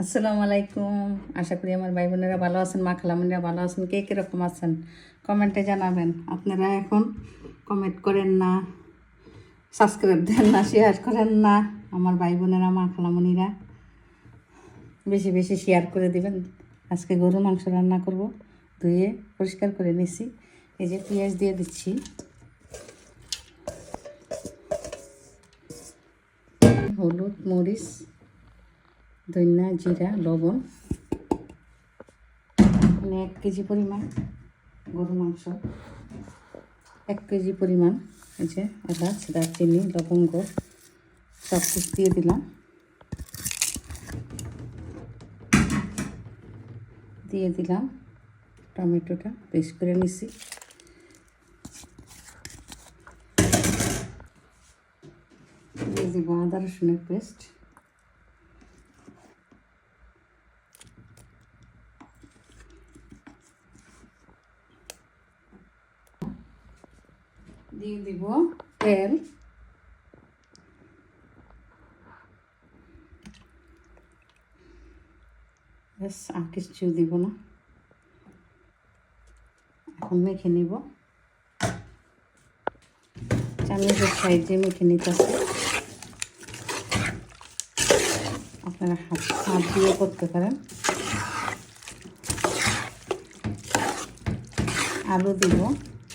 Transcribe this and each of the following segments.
আসসালামু আলাইকুম। আশা করি আমার ভাই বোনেরা ভালো আছেন, মা খালামুনিরা ভালো আছেন, কে কীরকম আছেন? কমেন্টে জানাবেন। আপনারা এখন কমেন্ট করেন না সাবস্ক্রাইব দেন না শেয়ার করেন না, আমার ভাই বোনেরা, মা খালামুনিরা। বেশি বেশি শেয়ার করে দিবেন। আজকে গরু মাংস রান্না করব, ধুয়ে পরিষ্কার করে নিছি। এই যে পেঁয়াজ দিয়ে দিচ্ছি। হলুদ, মরিচ ধনিয়া, জিরা, লবণ। মানে এক কেজি পরিমাণ গরু মাংস। এক কেজি পরিমাণ এই যে এলাচ, দারচিনি, লবঙ্গ, সব কিছু দিয়ে দিলাম। দিয়ে দিলাম টমেটোটা, পেস্ট করে নিছি। দিয়ে দিব আদা রসুনের পেস্ট। দিয়ে দিব তেল। ব্যাস, আর কিছু দিব না। এখন মেখে নিব। চামচের সাইডে মেখে নিতেছে। আপনারা হাত দিয়ে করতে পারেন। আলু দিব,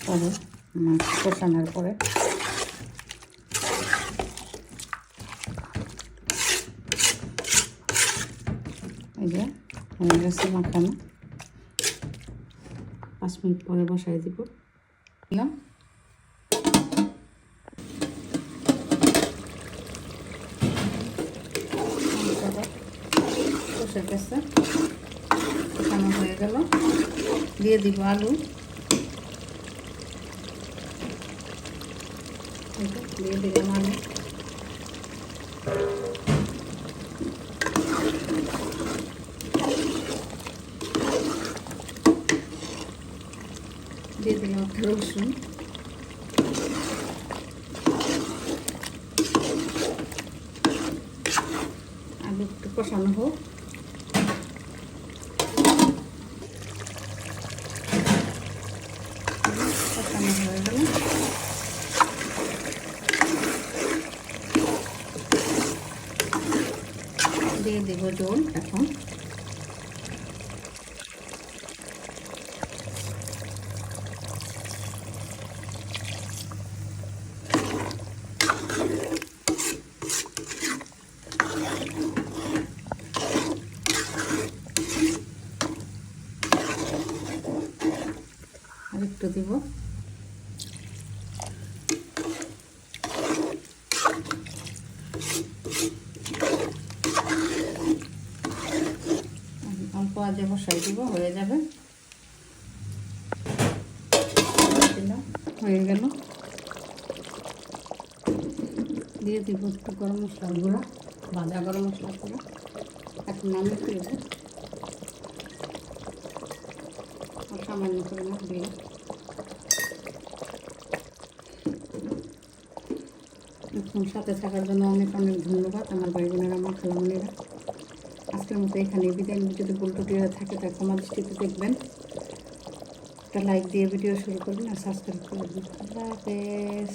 পরে মাছ কষানোর পরে এই যে হয়ে গেছে মাখানো। পাঁচ মিনিট পরে বসাই দিব। দিলাম। কষে গেছে কষানো হয়ে গেল। দিয়ে দিব আলু। যে দিয়ে দিলাম আলু দিয়ে দিলাম রসুন আলু একটু কষানো হোক কষানো হয়ে গেল দিয়ে দেবো জল এখন। একটু দিব। আজে বসাই দিব, হয়ে যাবে। হয়ে গেল। দিয়ে দিব একটু গরম মশলার গুঁড়া ভাজা গরম মশলার গুঁড়া। এখন নামিয়ে ফেলব। সামান্য না দিয়ে এখন সাথে থাকার জন্য অনেক অনেক ধন্যবাদ আমার ভাই বোনেরা, আমার খালামণিরা আজকের মতো এখানে বিদায় নিতে যদি ভুল টুটি থাকে তা ক্ষমা দৃষ্টিতে দেখবেন। একটা লাইক দিয়ে ভিডিও শুরু করবেন আর সাবস্ক্রাইব আল্লাহ হাফেজ।